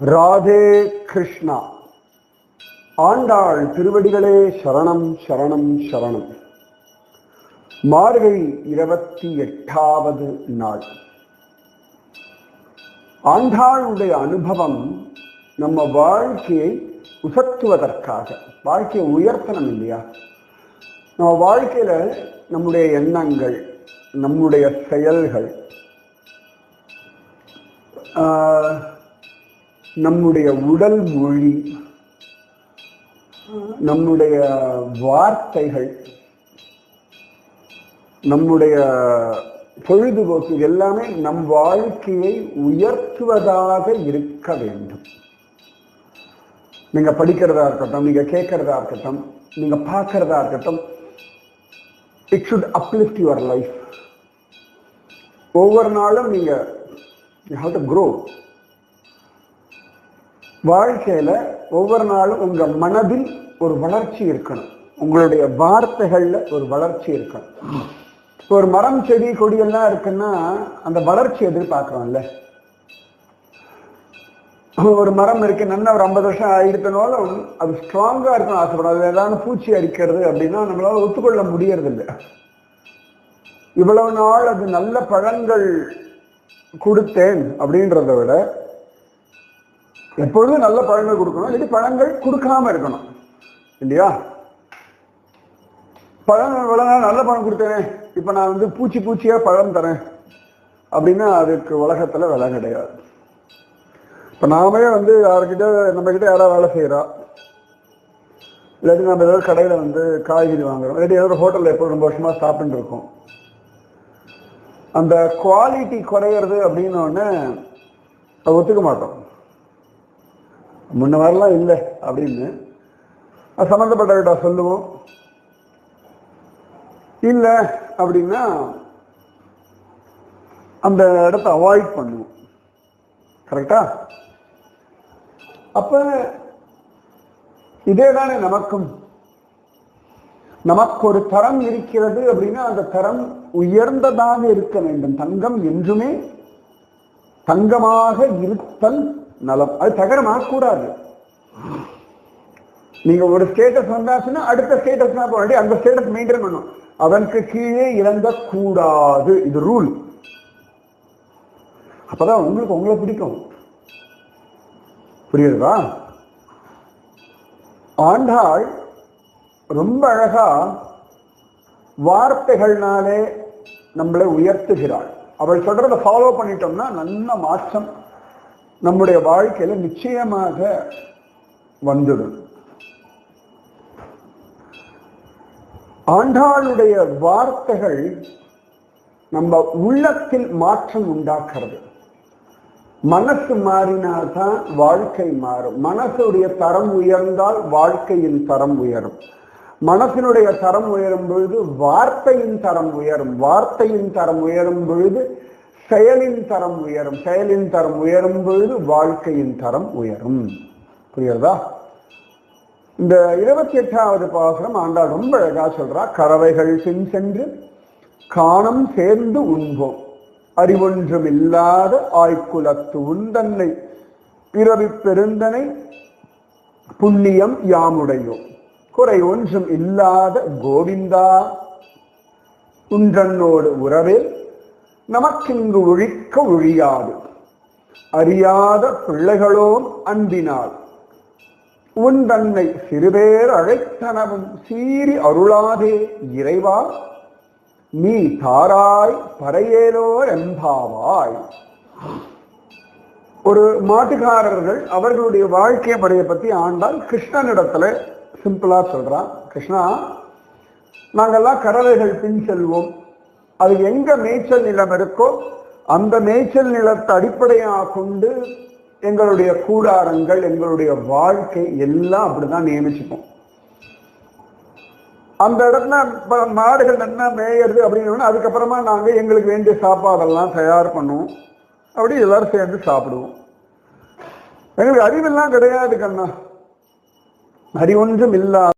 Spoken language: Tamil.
ராதே கிருஷ்ணா. ஆண்டாள் திருவடிகளே சரணம் சரணம் சரணம். மார்கழி இருபத்தி எட்டாவது நாள். ஆண்டாளுடைய அனுபவம் நம்ம வாழ்க்கையை உசத்துவதற்காக வாழ்க்கையை உயர்த்தணும் இல்லையா? நம்ம வாழ்க்கையில நம்முடைய எண்ணங்கள் நம்முடைய செயல்கள் ஆஹ், நம்முடைய உடல் மொழி நம்முடைய வார்த்தைகள் நம்முடைய பொழுதுபோக்கு எல்லாமே நம் வாழ்க்கையை உயர்த்துவதாக இருக்க வேண்டும். நீங்க படிக்கிறதா இருக்கட்டும் நீங்க கேட்கறதா இருக்கட்டும் நீங்க பார்க்கறதா இருக்கட்டும் it should uplift your life ஒவ்வொரு நாளும் நீங்க யூ ஹாவ் டு க்ரோ வாழ்க்கையில ஒவ்வொரு நாளும் உங்க மனதில் ஒரு வளர்ச்சி இருக்கணும். உங்களுடைய வார்த்தைகள்ல ஒரு வளர்ச்சி இருக்கணும். இப்போ ஒரு மரம் செடி கொடி எல்லாம் இருக்குன்னா அந்த வளர்ச்சி எதிர்பார்க்கிறோம்ல ஒரு மரம் இருக்கு நல்லா ஒரு ஐம்பது வருஷம் ஆயிடுத்தனாலும் அது ஸ்ட்ராங்கா இருக்கணும் ஆசைப்படும் அது ஏதாவது பூச்சி அரிக்கிறது அப்படின்னா நம்மளால ஒத்துக்கொள்ள முடியறது இல்லை இவ்வளவு நாள் அது நல்ல பழங்கள் கொடுத்தேன் அப்படின்றத விட எப்பொழுதும் நல்ல பழங்கள் கொடுக்கணும் இல்லாட்டி பழங்கள் கொடுக்காம இருக்கணும். இல்லையா? பழம் இவ்வளவு நாள் நல்ல பழம் கொடுத்தேனே இப்போ நான் வந்து பூச்சி பூச்சியாக பழம் தரேன் அப்படின்னா அதுக்கு உலகத்தில் விலை கிடையாது. இப்போ நாமே வந்து யாருக்கிட்ட நம்ம யாராவது வேலை செய்கிறா இல்லாட்டி நம்ம ஏதாவது கடையில் வந்து காய்கறி வாங்குறோம் இல்லாட்டி ஏதாவது ஹோட்டலில் எப்போ ரொம்ப வருஷமாக சாப்பிட்டு இருக்கோம். அந்த குவாலிட்டி குறையிறது அப்படின்னு ஒன்று ஒத்துக்க மாட்டோம். முன்ன மாதிரிலாம் இல்லை அப்படின்னு. சம்மந்தப்பட்டவர்கிட்ட சொல்லுவோம். இல்லை அப்படின்னா அந்த இடத்த அவாய்ட் பண்ணுவோம். கரெக்டா அப்ப இதே தானே நமக்கும். நமக்கு ஒரு தரம் இருக்கிறது அப்படின்னா அந்த தரம் உயர்ந்ததாக இருக்க வேண்டும். தங்கம் என்றுமே தங்கமாக இருத்தல் நலம். அது தகரமாகக்கூடாது நீங்க ஒரு ஸ்டேட்டஸ் வந்தாச்சுன்னா அடுத்த ஸ்டேட்டஸ் தான் போக அந்த ஸ்டேட்டஸ் மெயின்டைன் பண்ணும் அதற்கு கீழே இறங்க கூடாது இது ரூல் அப்பதான் உங்களுக்கு உங்களை பிடிக்கும். புரியுதா ஆண்டாள் ரொம்ப அழகா வார்த்தைகள்னாலே நம்மளை உயர்த்துகிறாள். அவள் சொல்றதை ஃபாலோ பண்ணிட்டோம்னா நல்ல மாற்றம் நம்முடைய வாழ்க்கையில நிச்சயமாக வந்துடும். ஆண்டாளுடைய வார்த்தைகள் நம்ம உள்ளத்தில் மாற்றம் உண்டாக்குறது. மனசு மாறினால்தான் வாழ்க்கை மாறும். மனசுடைய தரம் உயர்ந்தால் வாழ்க்கையின் தரம் உயரும். மனசினுடைய தரம் உயரும் பொழுது வார்த்தையின் தரம் உயரும். வார்த்தையின் தரம் உயரும் பொழுது செயலின் தரம் உயரும். செயலின் தரம் உயரும் பொழுது வாழ்க்கையின் தரம் உயரும். புரியுறதா இந்த இருபத்தி எட்டாவது பாசுரம் ஆண்டாள் ரொம்ப அழகா சொல்றா கறவைகள் பின் சென்று காணம் சேர்ந்து உண்போம். அறிவொன்றும் இல்லாத ஆய்க்குலத்து உந்தன்னை பிறவி பெருந்தனை புண்ணியம் யாமுடையோம். குறை ஒன்றும் இல்லாத கோவிந்தா உன்றன்னோடு உறவில் நமக்கு இங்கு ஒழிக்க ஒழியாது. அறியாத பிள்ளைகளோம் அன்பினால். உன் தன்னை சிறுபேர் அழைத்தனவும் சீறி அருளாதே இறைவா. நீ தாராய் பறையேலோர் எம்பாவாய் ஒரு மாட்டுக்காரர்கள் அவர்களுடைய வாழ்க்கை படையை பத்தி ஆண்டால் கிருஷ்ணனிடத்துல சிம்பிளா சொல்றான். கிருஷ்ணா நாங்கெல்லாம் கடலைகள் பின் செல்வோம். அது எங்க மேய்ச்சல் நிலம் இருக்கோ அந்த மேய்ச்சல் நிலத்தை அடிப்படையாக கொண்டு எங்களுடைய கூடாரங்கள் எங்களுடைய வாழ்க்கை எல்லாம் அப்படிதான் நியமிச்சுப்போம். அந்த இடத்துல மாடுகள் என்ன மேயறது அப்படின்னு அதுக்கப்புறமா நாங்கள் எங்களுக்கு வேண்டிய சாப்பாடெல்லாம் தயார் பண்ணுவோம். அப்படி எல்லாரும் சேர்ந்து சாப்பிடுவோம். எங்களுக்கு அறிவெல்லாம் கிடையாது கண்ணா. அறிவொன்றும் இல்லாத